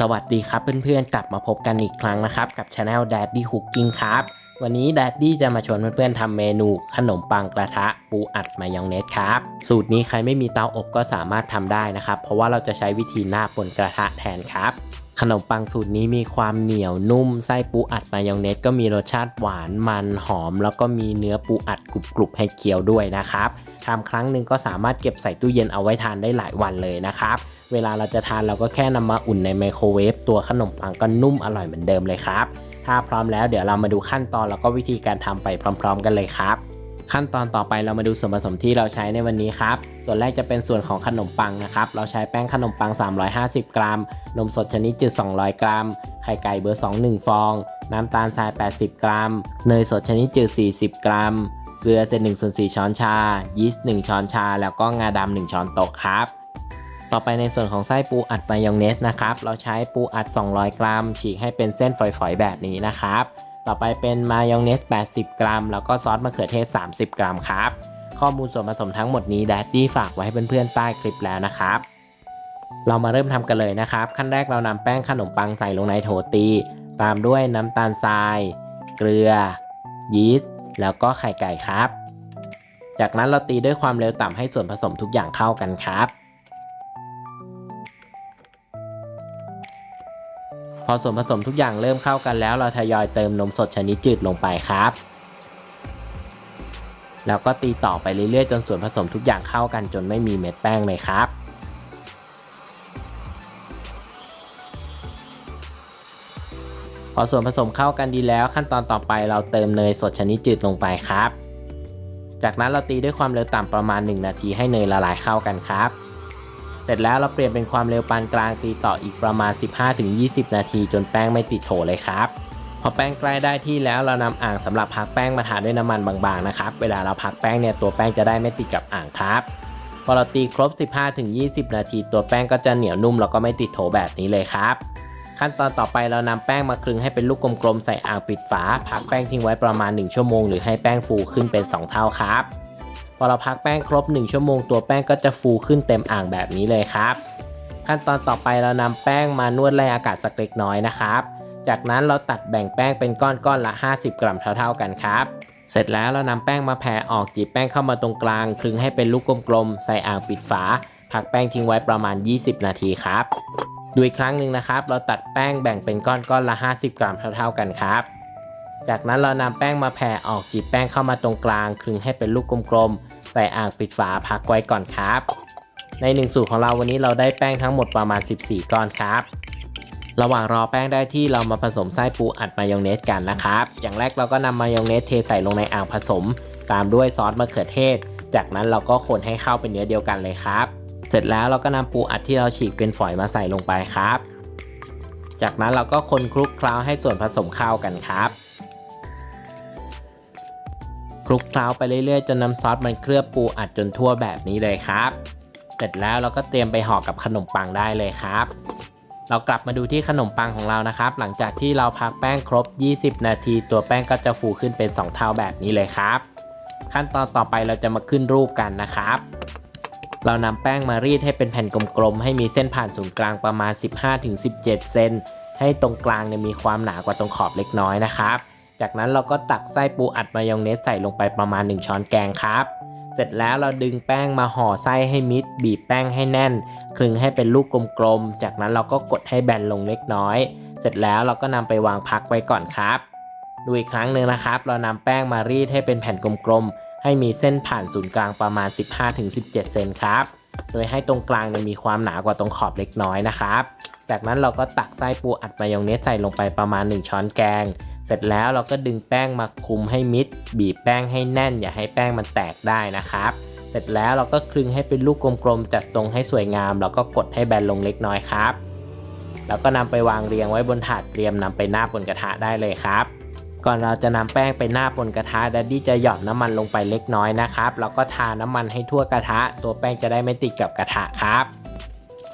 สวัสดีครับเพื่อนๆ กลับมาพบกันอีกครั้งนะครับ กับช anel Daddy Cooking ครับ วันนี้ Daddy จะมาชวนเพื่อนๆทำเมนูขนมปังกระทะ ปูอัดมายองเนสครับ สูตรนี้ใครไม่มีเตาอบก็สามารถทำได้นะครับ เพราะว่าเราจะใช้วิธีหน้าบนกระทะแทนครับ ขนมปังสูตรนี้มีความเหนียวนุ่มไส้ปูอัดมายองเนสก็มีรสชาติหวานมันหอม แล้วก็มีเนื้อปูอัดกรุบๆให้เคี้ยวด้วยนะครับทำครั้งหนึ่งก็สามารถเก็บใส่ตู้เย็นเอาไว้ทานได้หลายวันเลยนะครับ เวลาเราจะทานเราก็แค่นำมาอุ่นในไมโครเวฟตัวขนมปังก็นุ่มอร่อยเหมือนเดิมเลยครับ ถ้าพร้อมแล้วเดี๋ยวเรามาดูขั้นตอนแล้วก็วิธีการทำไปพร้อม ๆ กันเลยครับ ขั้นตอนต่อไปเรามาดูส่วนผสมที่เราใช้ในวันนี้ครับ ส่วนแรกจะเป็นส่วนของขนมปังนะครับ เราใช้แป้งขนมปัง 350 กรัม นมสดชนิดจืด 200 กรัม ไข่ไก่เบอร์ 2 1 ฟอง น้ำตาลทราย 80 กรัม เนยสดชนิดจืด 40 กรัม เกลือเศษ1ส่วน4ช้อนชา ยีสต์ 1 ช้อนชา แล้วก็งาดำ1ช้อนโต๊ะครับต่อไปในส่วนของไส้ปูอัดมายองเนสนะครับ เราใช้ปูอัด 200 กรัม ฉีกให้เป็นเส้นฝอยๆ แบบนี้นะครับ ต่อไปเป็นมายองเนส 80 กรัม แล้วก็ซอสมะเขือเทศ 30 กรัมครับ ข้อมูลส่วนผสมทั้งหมดนี้แดดดี้ฝากไว้ให้เพื่อนๆใต้คลิปแล้วนะครับ เรามาเริ่มทำกันเลยนะครับ ขั้นแรกเรานำแป้งขนมปังใส่ลงในโถตี ตามด้วยน้ำตาลทราย เกลือ ยีสต์ แล้วก็ไข่ไก่ครับ จากนั้นเราตีด้วยความเร็วต่ำให้ส่วนผสมทุกอย่างเข้ากันครับ พอส่วนผสมทุกอย่างเริ่มเข้ากันแล้วเราทยอยเติมนมสดชนิดจืดลงไปครับ แล้วก็ตีต่อไปเรื่อยๆ จนส่วนผสมทุกอย่างเข้ากันจนไม่มีเม็ดแป้งเลยครับพอส่วนผสมเข้ากันดีแล้วขั้นตอนต่อไปเราเติมเนยสดชนิดจืดลงไปครับ จากนั้นเราตีด้วยความเร็วต่ำประมาณ 1 นาทีให้เนยละลายเข้ากันครับ เสร็จแล้วเราเปลี่ยนเป็นความเร็วปานกลางตีต่ออีกประมาณ 15-20 นาที จนแป้งไม่ติดโถเลยครับ พอแป้งใกล้ได้ที่แล้วเรานำอ่างสำหรับพักแป้งมาทาด้วยน้ำมันบางๆนะครับ เวลาเราพักแป้งเนี่ยตัวแป้งจะได้ไม่ติดกับอ่างครับพอเราตีครบ 15-20 นาที ตัวแป้งก็จะเหนียวนุ่มแล้วก็ไม่ติดโถแบบนี้เลยครับ ขั้นตอนต่อไปเรานำแป้งมาคลึงให้เป็นลูกกลมๆใส่อ่างปิดฝาพักแป้งทิ้งไว้ประมาณ 1 ชั่วโมง หรือให้แป้งฟูขึ้นเป็น 2 เท่าครับ พอเราพักแป้งครบ 1 ชั่วโมงตัวแป้งก็จะฟูขึ้นเต็มอ่างแบบนี้เลยครับ ขั้นตอนต่อไปเรานำแป้งมานวดไล่อากาศสักเล็กน้อยนะครับ จากนั้นเราตัดแบ่งแป้งเป็นก้อนๆละ 50 กรัมเท่า ๆกันครับ เสร็จแล้วเรานำแป้งมาแผ่ออกจีบแป้งเข้ามาตรงกลางคลึงให้เป็นลูกกลมๆใส่อ่างปิดฝาพักแป้งทิ้งไว้ประมาณ 20 นาทีครับดูอีกครั้งหนึ่งนะครับ เราตัดแป้งแบ่งเป็นก้อนๆละ 50 กรัมเท่า ๆกันครับ จากนั้นเรานำแป้งมาแผ่ออกจีบแป้งเข้ามาตรงกลางคลึงให้เป็นลูกกลมๆ ใส่อ่างปิดฝาพักไว้ก่อนครับ ในหนึ่งสูตรของเราวันนี้เราได้แป้งทั้งหมดประมาณ 14 ก้อนครับ ระหว่างรอแป้งได้ที่เรามาผสมไส้ปูอัดมายองเนสกันนะครับ อย่างแรกเราก็นำมายองเนสเทใส่ลงในอ่างผสม ตามด้วยซอสมะเขือเทศ จากนั้นเราก็คนให้เข้าเป็นเนื้อเดียวกันเลยครับ เสร็จแล้วเราก็นำปูอัดที่เราฉีกเป็นฝอยมาใส่ลงไปครับ จากนั้นเราก็คนคลุกเคล้าให้ส่วนผสมเข้ากันครับ คลุกเคล้าไปเรื่อยๆ จนน้ำซอสมันเคลือบปูอัดจนทั่วแบบนี้เลยครับ เสร็จแล้วเราก็เตรียมไปห่อกับขนมปังได้เลยครับ เรากลับมาดูที่ขนมปังของเรานะครับ หลังจากที่เราพักแป้งครบ 20 นาที ตัวแป้งก็จะฟูขึ้นเป็น 2 เท่าแบบนี้เลยครับ ขั้นตอนต่อไปเราจะมาขึ้นรูปกันนะครับ เรานำแป้งมารีดให้เป็นแผ่นกลมๆ ให้มีเส้นผ่านศูนย์กลางประมาณ 15-17 เซนให้ตรงกลางเนี่ยมีความหนากว่าตรงขอบเล็กน้อยนะครับ จากนั้นเราก็ตักไส้ปูอัดมายองเนสใส่ลงไปประมาณ 1 ช้อนแกงครับ เสร็จแล้วเราดึงแป้งมาห่อไส้ให้มิด บีบแป้งให้แน่น คลึงให้เป็นลูกกลมๆ จากนั้นเราก็กดให้แบนลงเล็กน้อย เสร็จแล้วเราก็นำไปวางพักไว้ก่อนครับ ดูอีกครั้งหนึ่งนะครับ เรานำแป้งมารีดให้เป็นแผ่นกลมๆ ให้มีเส้นผ่านศูนย์กลางประมาณ 15-17 เซนครับ โดยให้ตรงกลางเนี่ยมีความหนากว่าตรงขอบเล็กน้อยนะครับ จากนั้นเราก็ตักไส้ปูอัดมายองเนสใส่ลงไปประมาณ 1 ช้อนแกง เสร็จแล้วเราก็ดึงแป้งมาคลุมให้มิด บีบแป้งให้แน่น อย่าให้แป้งมันแตกได้นะครับ เสร็จแล้วเราก็คลึงให้เป็นลูกกลมๆจัดทรงให้สวยงาม แล้วก็กดให้แบนลงเล็กน้อยครับ แล้วก็นำไปวางเรียงไว้บนถาดเตรียมนำไปหน้าบนกระทะได้เลยครับก่อนเราจะนำแป้งไปหน้าบนกระทะดัดดี้จะหยอดน้ำมันลงไปเล็กน้อยนะครับ แล้วก็ทาน้ำมันให้ทั่วกระทะ ตัวแป้งจะได้ไม่ติดกับกระทะครับ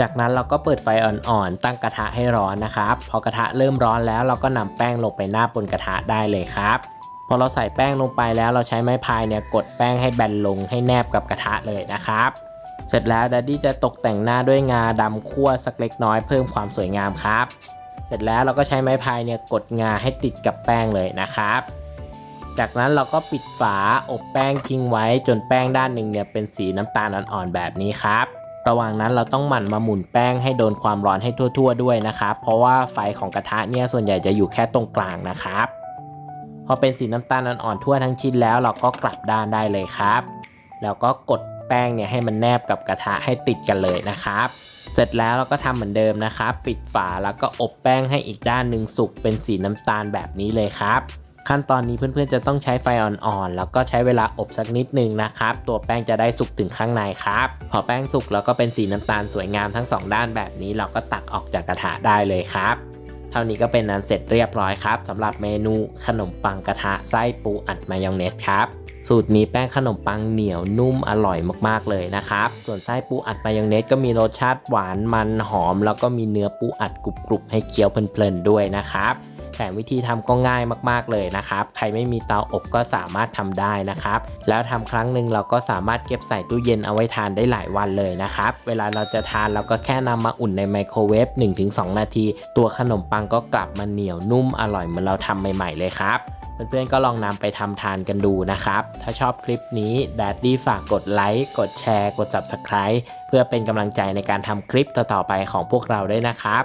จากนั้นเราก็เปิดไฟอ่อนๆ ตั้งกระทะให้ร้อนนะครับ พอกระทะเริ่มร้อนแล้วเราก็นำแป้งลงไปหน้าบนกระทะได้เลยครับพอเราใส่แป้งลงไปแล้วเราใช้ไม้พายเนี่ยกดแป้งให้แบนลงให้แนบกับกระทะเลยนะครับ เสร็จแล้วดัดดี้จะตกแต่งหน้าด้วยงาดำคั่วสักเล็กน้อยเพิ่มความสวยงามครับ เสร็จแล้วเราก็ใช้ไม้พายเนี่ยกดงาให้ติดกับแป้งเลยนะครับ จากนั้นเราก็ปิดฝาอบแป้งทิ้งไว้จนแป้งด้านหนึ่งเนี่ยเป็นสีน้ำตาลอ่อนๆแบบนี้ครับ ระหว่างนั้นเราต้องหมั่นมาหมุนแป้งให้โดนความร้อนให้ทั่ว ๆ ด้วยนะครับ เพราะว่าไฟของกระทะเนี่ยส่วนใหญ่จะอยู่แค่ตรงกลางนะครับ พอเป็นสีน้ำตาลอ่อนๆทั่วทั้งชิ้นแล้วเราก็กลับด้านได้เลยครับ แล้วก็กดแป้งเนี่ยให้มันแนบกับกระทะให้ติดกันเลยนะครับ เสร็จแล้วเราก็ทำเหมือนเดิมนะครับ ปิดฝาแล้วก็อบแป้งให้อีกด้านหนึ่งสุกเป็นสีน้ำตาลแบบนี้เลยครับ ขั้นตอนนี้เพื่อนๆจะต้องใช้ไฟอ่อนๆ แล้วก็ใช้เวลาอบสักนิดนึงนะครับ ตัวแป้งจะได้สุกถึงข้างในครับ พอแป้งสุกแล้วก็เป็นสีน้ำตาลสวยงามทั้งสองด้านแบบนี้เราก็ตักออกจากกระทะได้เลยครับเท่านี้ก็เป็นนั้นเสร็จเรียบร้อยครับสำหรับเมนูขนมปังกระทะไส้ปูอัดมายองเนสครับสูตรนี้แป้งขนมปังเหนียวนุ่มอร่อยมากๆเลยนะครับ ส่วนไส้ปูอัดมายองเนสก็มีรสชาติหวานมันหอม แล้วก็มีเนื้อปูอัดกรุบๆให้เคี้ยวเพลินๆด้วยนะครับ ถมวิธีทำก็ง่ายมากๆเลยนะครับ ใครไม่มีเตาอบก็สามารถทำได้นะครับ แล้วทำครั้งหนึ่งเราก็สามารถเก็บใส่ตู้เย็นเอาไว้ทานได้หลายวันเลยนะครับ เวลาเราจะทานเราก็แค่นำมาอุ่นในไมโครเวฟ 1-2 นาที ตัวขนมปังก็กลับมาเหนียวนุ่มอร่อยเหมือนเราทำใหม่ๆเลยครับเพื่อนๆก็ลองนำไปทำทานกันดูนะครับ ถ้าชอบคลิปนี้แดดดี้ฝากกดไลค์ กดแชร์ กด Subscribe เพื่อเป็นกำลังใจในการทำคลิปต่อๆไปของพวกเราด้วยนะครับ